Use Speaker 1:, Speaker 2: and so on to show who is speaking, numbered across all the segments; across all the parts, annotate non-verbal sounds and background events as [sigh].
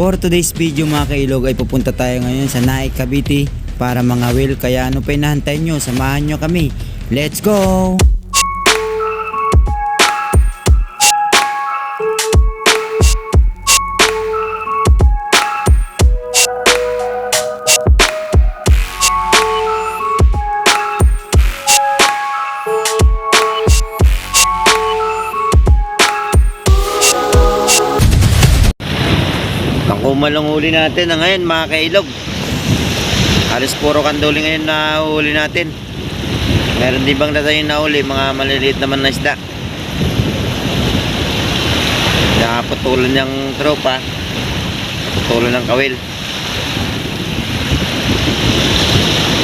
Speaker 1: For today's video mga kailog ay pupunta tayo ngayon sa Naik Cavite para mga will kaya ano pa hinahantay nyo. Samahan nyo kami. Let's go Nakumal ang huli natin na ngayon mga kailog. Alis puro kanduli ngayon na huli natin. Meron din bang tayo na huli, mga maliliit naman na isda. Naputulan ng tropa. Naputulan ng kawil.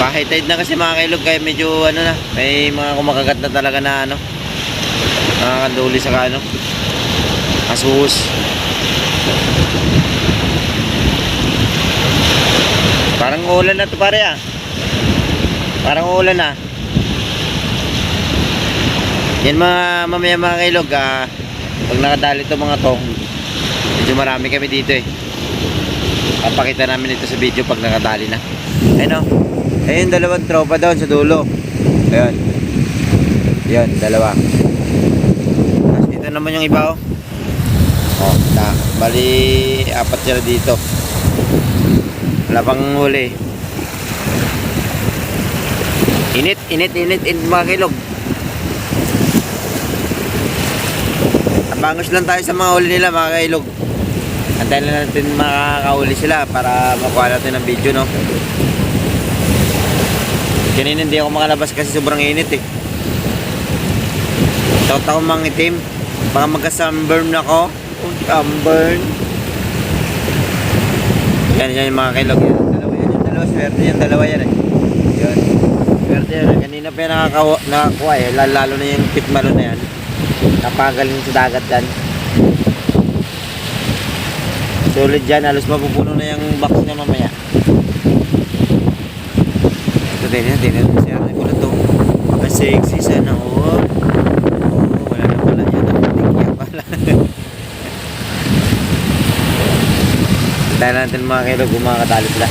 Speaker 1: Kahit tide na kasi mga kailog kaya medyo ano na, may mga kumakagat na talaga na ano. Mga kanduli sa ano. Asus. Parang ulan na to pare ah. Parang ulan na. Yan mga mamaya mga kailog ah. Pag nakadali to mga to, medyo marami kami dito eh. Papakita namin ito sa video pag nakadali na. Ayun oh. Ayun dalawang tropa doon sa dulo. Ayun. Yan, dalawa. Tapos dito naman yung iba oh. Oh, na, bali apat sila dito. Wala pang huli. Init, init, init, init mga kilog. Abangos lang tayo sa mga huli nila mga kailog. Antayin lang natin makakahuli sila para makuha natin ng video no. Kanina hindi ako makalabas kasi sobrang init eh. Takot ako mangitim. Baka magka-sunburn ako. Sunburn. Yan, yan yung mga kailog yan. Dalawa yan, yung dalawa. Swerte yan, dalawa yan eh. Yun. Swerte yan. Kanina pa yan nakakawa, nakakuha eh. Lalo, na yung pitmalo na yan. Napagaling sa dagat yan. Solid dyan. Halos mapupuno na yung box niya mamaya. Ito din yan. Tingnan mo siya. Ano to? Ang sexy sana all. Oh, wala na pala yan. Tingnan pala. Tayo natin mga kailog kung mga kadali sila.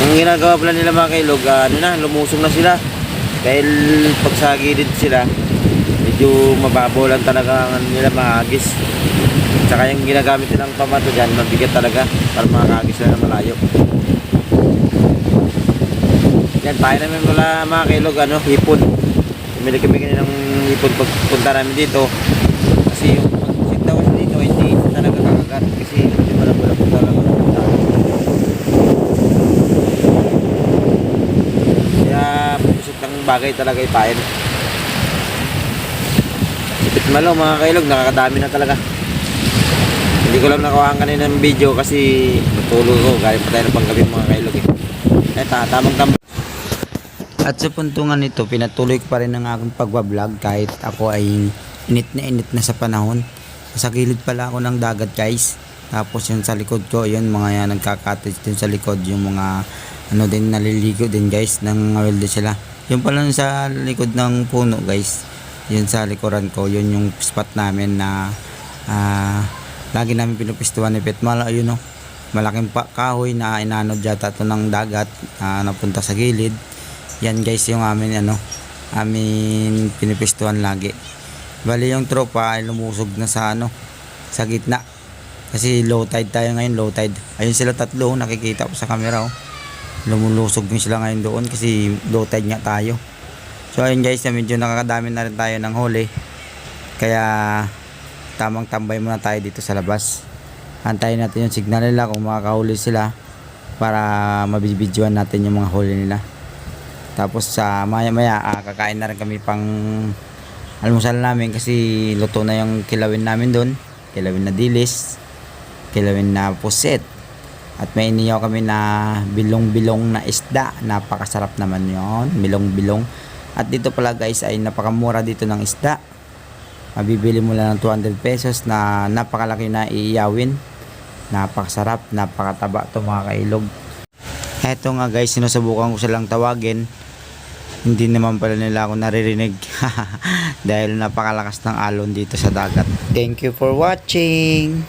Speaker 1: Ang ginagawa pala nila mga kailog, ah, ano na, lumusong na sila. Dahil pag sa gilid sila, medyo mababaw lang talaga ang ano nila mahagis. Tsaka yung ginagamit nilang pamato dyan, mabigat talaga para makakagis sila na malayo. Yan, tayo namin wala mga kailog, ano, hipon. Pumili kami kanina ng hipon pagpunta namin dito. Kasi yung mag-sit daw kasi dito, hindi talaga kakagat. Kasi hindi pala pala po talaga. Kaya pusok ng bagay talaga ipain. Sipit malo mga kailog, nakakadami na talaga. Hindi ko lang nakuha kanina ng video kasi natulog ko. Galing pa tayo ng panggabi mga kailog eh. Eh, ta tamang tamang. At sa puntungan nito, pinatuloy ko pa rin ang aking pagbablog kahit ako ay init na init na sa panahon. Sa gilid pala ako ng dagat guys. Tapos yung sa likod ko, yun mga yan, nagka-cottage din sa likod. Yung mga ano din naliligo din guys, nang awelde sila. Yung pala sa likod ng puno guys. Yun sa likuran ko, yun yung spot namin na ah, lagi namin pinupistuan ni Petmal. Ayun no, malaking pa kahoy na inanod yata to ng dagat na napunta sa gilid. Yan guys yung amin ano, amin pinipistuan lagi. Bali yung tropa ay lumusog na sa ano, sa gitna. Kasi low tide tayo ngayon, low tide. Ayun sila tatlo, nakikita ko sa camera oh. Lumulusog din sila ngayon doon kasi low tide nga tayo. So ayun guys, medyo nakakadami na rin tayo ng huli. Kaya tamang tambay muna tayo dito sa labas. Antayin natin yung signal nila kung makakahuli sila para mabibidyoan natin yung mga huli nila. Tapos sa maya maya ah, kakain na rin kami pang almusal namin kasi luto na yung kilawin namin doon. Kilawin na dilis, kilawin na puset. At may iniyaw kami na bilong-bilong na isda. Napakasarap naman yon bilong-bilong. At dito pala guys ay napakamura dito ng isda. Mabibili mo lang ng 200 pesos na napakalaki na iiyawin. Napakasarap, napakataba to mga kailog. Eto nga guys, sinusubukan ko silang tawagin. Hindi naman pala nila ako naririnig. [laughs] Dahil napakalakas ng alon dito sa dagat. Thank you for watching!